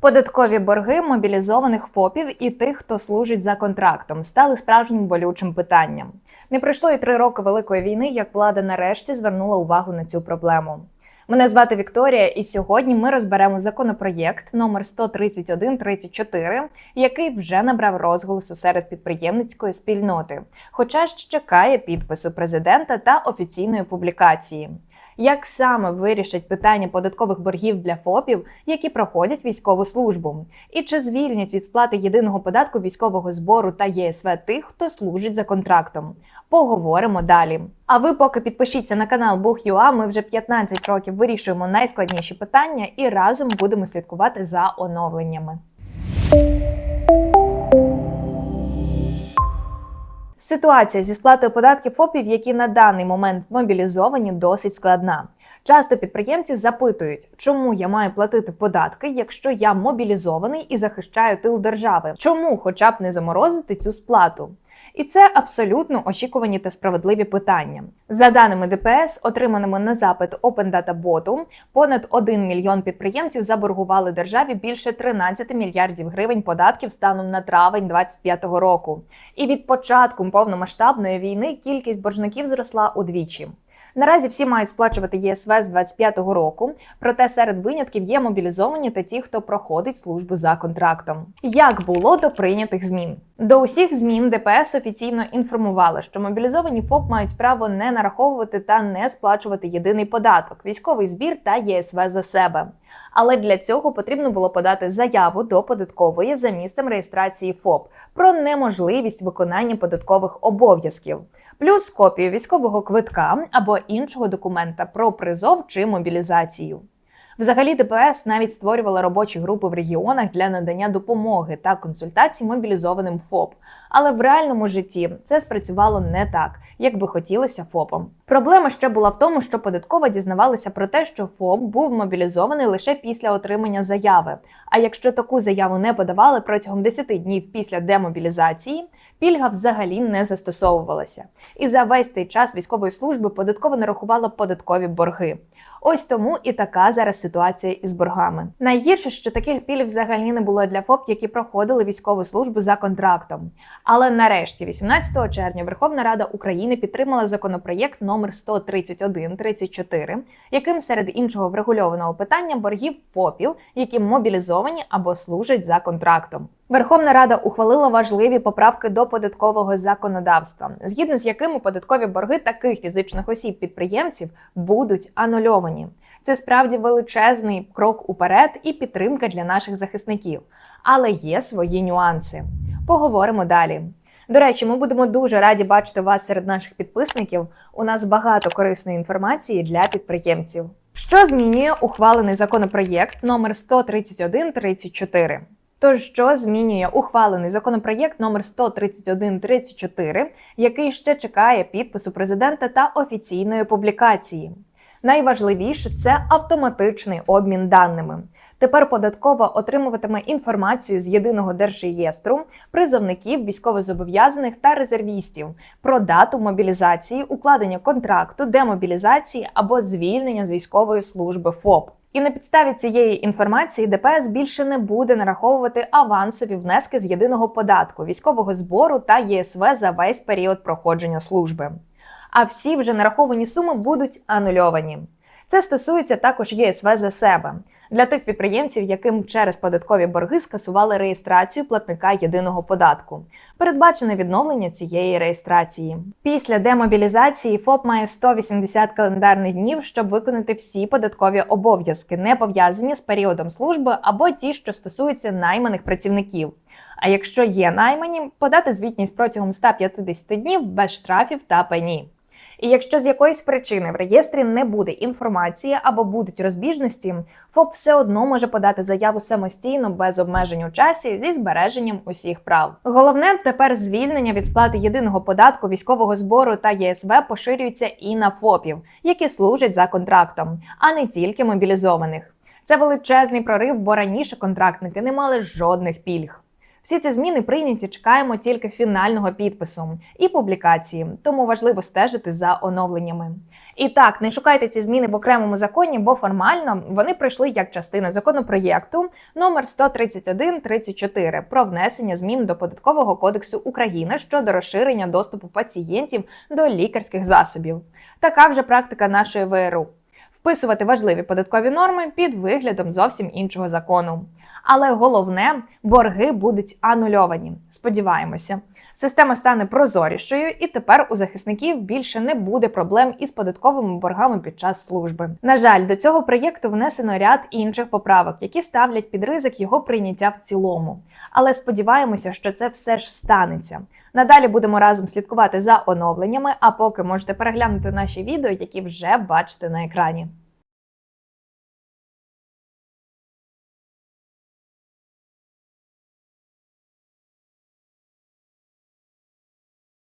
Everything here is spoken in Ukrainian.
Податкові борги мобілізованих ФОПів і тих, хто служить за контрактом, стали справжнім болючим питанням. Не пройшло і три роки великої війни, як влада нарешті звернула увагу на цю проблему. Мене звати Вікторія, і сьогодні ми розберемо законопроєкт номер 13134, який вже набрав розголосу серед підприємницької спільноти, хоча ще чекає підпису президента та офіційної публікації. Як саме вирішать питання податкових боргів для ФОПів, які проходять військову службу, і чи звільнять від сплати єдиного податку військового збору та ЄСВ тих, хто служить за контрактом? Поговоримо далі. А ви поки підпишіться на канал Бух.ua, Ми вже 15 років вирішуємо найскладніші питання і разом будемо слідкувати за оновленнями. Ситуація зі сплатою податків ФОПів, які на даний момент мобілізовані, досить складна. Часто підприємці запитують, чому я маю платити податки, якщо я мобілізований і захищаю тил держави? Чому, хоча б не заморозити цю сплату? І це абсолютно очікувані та справедливі питання. За даними ДПС, отриманими на запит Open Data Bot, понад 1 мільйон підприємців заборгували державі більше 13 мільярдів гривень податків станом на травень 2025 року. І від початку повномасштабної війни кількість боржників зросла удвічі. Наразі всі мають сплачувати ЄСВ з 25-го року, проте серед винятків є мобілізовані та ті, хто проходить службу за контрактом. Як було до прийнятих змін? До усіх змін ДПС офіційно інформували, що мобілізовані ФОП мають право не нараховувати та не сплачувати єдиний податок, військовий збір та ЄСВ за себе. Але для цього потрібно було подати заяву до податкової за місцем реєстрації ФОП про неможливість виконання податкових обов'язків, плюс копію військового квитка або іншого документа про призов чи мобілізацію. Взагалі, ДПС навіть створювала робочі групи в регіонах для надання допомоги та консультацій мобілізованим ФОП. Але в реальному житті це спрацювало не так, як би хотілося ФОПам. Проблема ще була в тому, що податкова дізнавалася про те, що ФОП був мобілізований лише після отримання заяви. А якщо таку заяву не подавали протягом 10 днів після демобілізації, пільга взагалі не застосовувалася. І за весь цей час військової служби податкова нарахувала податкові борги. Ось тому і така зараз ситуація із боргами. Найгірше, що таких пільг взагалі не було для ФОП, які проходили військову службу за контрактом. Але нарешті, 18 червня, Верховна Рада України підтримала законопроєкт номер 13134, яким серед іншого врегульованого питання боргів ФОПів, які мобілізовані або служать за контрактом. Верховна Рада ухвалила важливі поправки до податкового законодавства, згідно з якими податкові борги таких фізичних осіб підприємців будуть анульовані. Це справді величезний крок уперед і підтримка для наших захисників, але є свої нюанси. Поговоримо далі. До речі, ми будемо дуже раді бачити вас серед наших підписників. У нас багато корисної інформації для підприємців. Що змінює ухвалений законопроєкт номер 13134? Тож, що змінює ухвалений законопроєкт номер 13134, який ще чекає підпису президента та офіційної публікації? Найважливіше це автоматичний обмін даними. Тепер податкова отримуватиме інформацію з єдиного держреєстру призовників, військовозобов'язаних та резервістів про дату мобілізації, укладення контракту, демобілізації або звільнення з військової служби ФОП. І на підставі цієї інформації ДПС більше не буде нараховувати авансові внески з єдиного податку, військового збору та ЄСВ за весь період проходження служби. А всі вже нараховані суми будуть анульовані. Це стосується також ЄСВ за себе для тих підприємців, яким через податкові борги скасували реєстрацію платника єдиного податку. Передбачене відновлення цієї реєстрації. Після демобілізації ФОП має 180 календарних днів, щоб виконати всі податкові обов'язки, не пов'язані з періодом служби або ті, що стосуються найманих працівників. А якщо є наймані, подати звітність протягом 150 днів без штрафів та пені. І якщо з якоїсь причини в реєстрі не буде інформації або будуть розбіжності, ФОП все одно може подати заяву самостійно без обмежень у часі зі збереженням усіх прав. Головне тепер звільнення від сплати єдиного податку військового збору та ЄСВ поширюється і на ФОПів, які служать за контрактом, а не тільки мобілізованих. Це величезний прорив, бо раніше контрактники не мали жодних пільг. Всі ці зміни прийняті чекаємо тільки фінального підпису і публікації, тому важливо стежити за оновленнями. І так, не шукайте ці зміни в окремому законі, бо формально вони прийшли як частина законопроєкту номер 131-34 про внесення змін до податкового кодексу України щодо розширення доступу пацієнтів до лікарських засобів. Така вже практика нашої ВРУ. Вписувати важливі податкові норми під виглядом зовсім іншого закону. Але головне, борги будуть анульовані. Сподіваємося. Система стане прозорішою, і тепер у захисників більше не буде проблем із податковими боргами під час служби. На жаль, до цього проєкту внесено ряд інших поправок, які ставлять під ризик його прийняття в цілому. Але сподіваємося, що це все ж станеться. Надалі будемо разом слідкувати за оновленнями. А поки можете переглянути наші відео, які вже бачите на екрані.